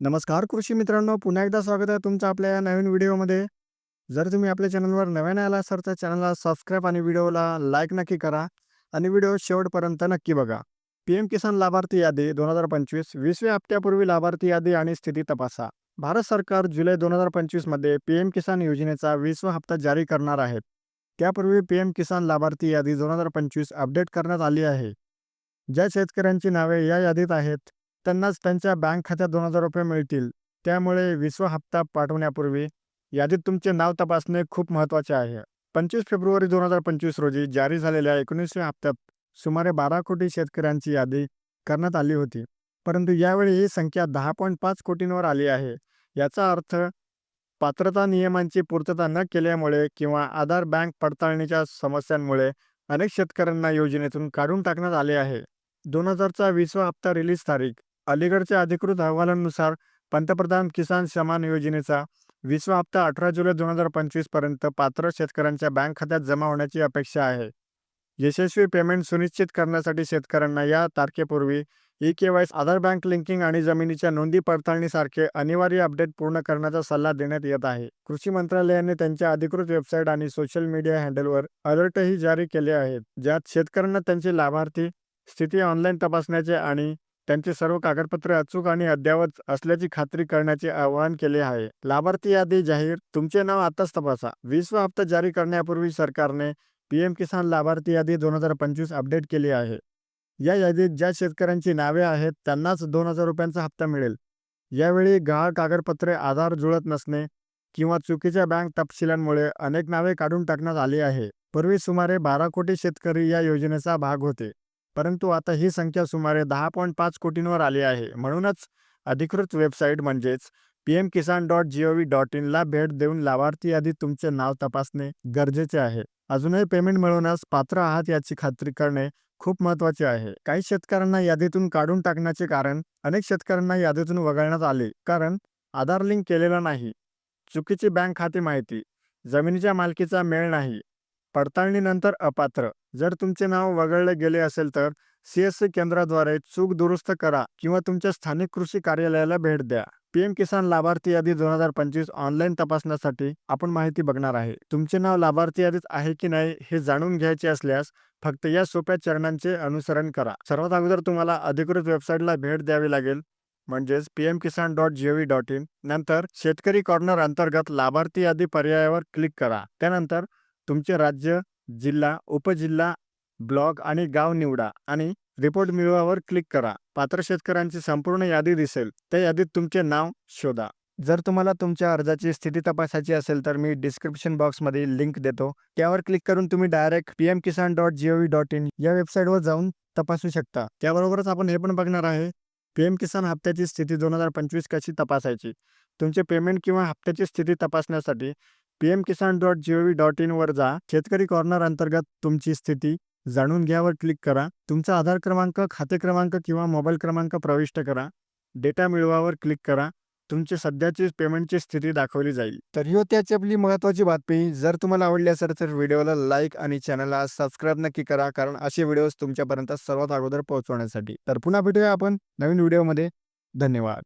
नमस्कार कृषी मित्रांनो पुन्हा एकदा स्वागत आहे तुमचं आपल्या या नवीन व्हिडिओमध्ये. जर तुम्ही आपल्या चॅनलवर नव्याने आला असाल तर चॅनलला सबस्क्राईब आणि व्हिडिओला लाईक नक्की करा आणि व्हिडिओ शेवटपर्यंत नक्की बघा. पी एम किसान लाभार्थी यादी दोन हजार पंचवीस वीसव्या हप्त्यापूर्वी लाभार्थी यादी आणि स्थिती तपासा. भारत सरकार जुलै दोन हजार पंचवीसमध्ये पी एम किसान योजनेचा वीसवा हप्ता जारी करणार आहेत त्यापूर्वी पी एम किसान लाभार्थी यादी दोन हजार पंचवीस अपडेट करण्यात आली आहे. ज्या शेतकऱ्यांची नावे या यादीत आहेत त्यांनाच त्यांच्या बँक खात्यात दोन हजार रुपये मिळतील. त्यामुळे विश्व हप्ता पाठवण्यापूर्वी यादीत तुमचे नाव तपासणे खूप महत्त्वाचे आहे. पंचवीस फेब्रुवारी दोन हजार पंचवीस रोजी जारी झालेल्या एकोणीसव्या हप्त्यात सुमारे बारा कोटी शेतकऱ्यांची यादी करण्यात आली होती. परंतु यावेळी ही संख्या दहा पॉईंट पाच कोटींवर आली आहे. याचा अर्थ पात्रता नियमांची पूर्तता न केल्यामुळे किंवा आधार बँक पडताळणीच्या समस्यांमुळे अनेक शेतकऱ्यांना योजनेतून काढून टाकण्यात आले आहे. दोन हजारचा वीसवा हप्ता रिलीज तारीख अलीगडच्या अधिकृत अहवालांनुसार पंतप्रधान किसान सन्मान योजनेचा वीसवा हप्ता अठरा जुलै दोन हजार पंचवीसपर्यंत पात्र शेतकऱ्यांच्या बँक खात्यात जमा होण्याची अपेक्षा आहे. यशस्वी पेमेंट सुनिश्चित करण्यासाठी शेतकऱ्यांना या तारखेपूर्वी E K Y Aadhaar bank linking आणि जमिनीच्या नोंदी पडताळणीसारखे अनिवार्य अपडेट पूर्ण करण्याचा सल्ला देण्यात येत आहे. कृषी मंत्रालयाने त्यांच्या अधिकृत वेबसाईट आणि सोशल मीडिया हँडलवर अलर्टही जारी केले आहेत ज्यात शेतकऱ्यांना त्यांचे लाभार्थी स्थिती ऑनलाईन तपासण्याचे आणि त्यांचे सर्व कागदपत्रे अचूक आणि अद्ययावत असल्याची खात्री करण्याचे आवाहन केले आहे. लाभार्थी यादी जाहीर. तुमचे नाव आताच तपासा. वीसवा हप्ता जारी करण्यापूर्वी सरकारने पीएम किसान लाभार्थी यादी दोन हजार पंचवीस अपडेट केली आहे. या यादीत ज्या शेतकऱ्यांची नावे आहेत त्यांनाच दोन हजार रुपयांचा हप्ता मिळेल. यावेळी गहाळ कागदपत्रे आधार जुळत नसणे किंवा चुकीच्या बँक तपशिलांमुळे अनेक नावे काढून टाकण्यात आली आहे. पूर्वी सुमारे बारा कोटी शेतकरी या योजनेचा भाग होते. परंतु आता ही संख्या सुमारे दहा पॉईंट पाच कोटींवर आली आहे. म्हणूनच अधिकृत वेबसाईट म्हणजेच P M Kisan dot G O V dot इनला भेट देऊन लाभार्थी यादीत तुमचे नाव तपासणे गरजेचे आहे. अजूनही पेमेंट मिळवण्यास पात्र आहात याची खात्री करणे खूप महत्त्वाचे आहे. काही शेतकऱ्यांना यादीतून काढून टाकण्याचे कारण अनेक शेतकऱ्यांना यादीतून वगळण्यात आले कारण आधार लिंक केलेला नाही. चुकीची बँक खाते माहिती जमिनीच्या मालकीचा मेळ नाही पडताळणीनंतर अपात्र. जर तुमचे नाव वगळले गेले असेल तर सी एस सी केंद्राद्वारे चूक दुरुस्त करा किंवा तुमच्या स्थानिक कृषी कार्यालयाला भेट द्या. पीएम किसान लाभार्थी यादी दोन हजार पंचवीस ऑनलाईन तपासण्यासाठी आपण माहिती बघणार आहे. तुमचे नाव लाभार्थी यादीत आहे की नाही हे जाणून घ्यायचे असल्यास फक्त या सोप्या चरणांचे अनुसरण करा. सर्वात अगोदर तुम्हाला अधिकृत वेबसाईटला भेट द्यावी लागेल म्हणजेच P M Kisan dot G O V V dot in नंतर शेतकरी कॉर्नर अंतर्गत लाभार्थी यादी पर्यायावर क्लिक करा. त्यानंतर तुमचे राज्य जिल्हा उपजिल्हा ब्लॉक आणि गाव निवडा आणि रिपोर्ट मिळवावर क्लिक करा. पात्र शेतकऱ्यांची संपूर्ण यादी दिसेल. त्या यादीत तुमचे नाव शोधा. जर तुम्हाला तुमच्या अर्जाची स्थिती तपासायची असेल तर मी डिस्क्रिप्शन बॉक्समध्ये लिंक देतो. त्यावर क्लिक करून तुम्ही direct P M Kisan dot G O V dot in या वेबसाईटवर जाऊन तपासू शकता. त्याबरोबरच आपण हे पण बघणार आहे पी एम किसान हप्त्याची स्थिती दोन हजार पंचवीस कशी तपासायची? तुमचे पेमेंट किंवा हप्त्याची स्थिती तपासण्यासाठी PM Kisan dot G O V dot V dot इनवर जा. शेतकरी कॉर्नर अंतर्गत तुमची स्थिती जाणून घ्यावर क्लिक करा. तुमचा आधार क्रमांक खाते क्रमांक किंवा मोबाईल क्रमांक प्रविष्ट करा. डेटा मिळवावर क्लिक करा. तुमची सध्याची पेमेंटची स्थिती दाखवली जाईल. तर ही होती आपली महत्त्वाची बातमी. जर तुम्हाला आवडली असेल तर व्हिडिओला लाईक आणि चॅनलला सबस्क्राईब नक्की करा कारण असे व्हिडिओज तुमच्यापर्यंत सर्वात अगोदर पोहोचवण्यासाठी. तर पुन्हा भेटूया आपण नवीन व्हिडिओमध्ये. धन्यवाद.